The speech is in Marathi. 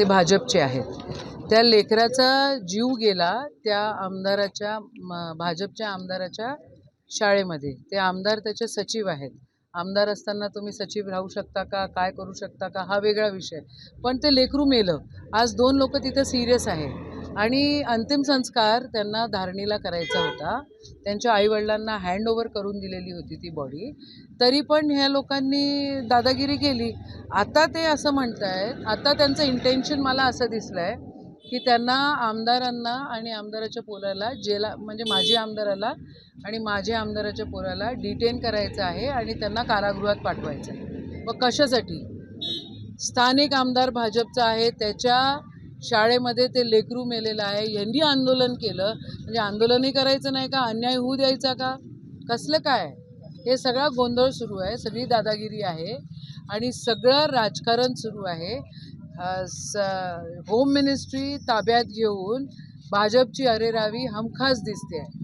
ते भाजपचे आहेत. त्या लेकराचा जीव गेला त्या आमदाराच्या म- भाजपच्या आमदाराच्या शाळेमध्ये. ते आमदार त्याचे सचिव आहेत. आमदार असताना तुम्ही सचिव राहू शकता का काय करू शकता का हा वेगळा विषय. पण ते लेकरू मेलं. आज दोन लोक तिथं सिरियस आहे आणि अंतिम संस्कार त्यांना धारणीला करायचा होता. त्यांच्या आईवडिलांना हँड ओव्हर करून दिलेली होती ती बॉडी तरी पण ह्या लोकांनी दादागिरी केली. आता ते असं म्हणत आहेत आता त्यांचं इंटेन्शन मला असं दिसलं आहे की त्यांना आमदारांना आणि आमदाराच्या पोराला जेला म्हणजे माजी आमदाराला आणि माझ्या आमदाराच्या पोराला डिटेन करायचं आहे आणि त्यांना कारागृहात पाठवायचं आहे. व कशासाठी? स्थानिक आमदार भाजपचा आहे त्याच्या शाळेमध्ये ते लेकरू मेलेलं आहे. यांनी आंदोलन केलं. म्हणजे आंदोलनही करायचं नाही का? अन्याय होऊ द्यायचा का? कसलं काय? हे सगळा गोंधळ सुरू आहे. सगळी दादागिरी आहे. आणि सगळं राजकारण सुरू आहे. स होम मिनिस्ट्री ताब्यात घेऊन भाजपची अरेरावी हमखास दिसते आहे.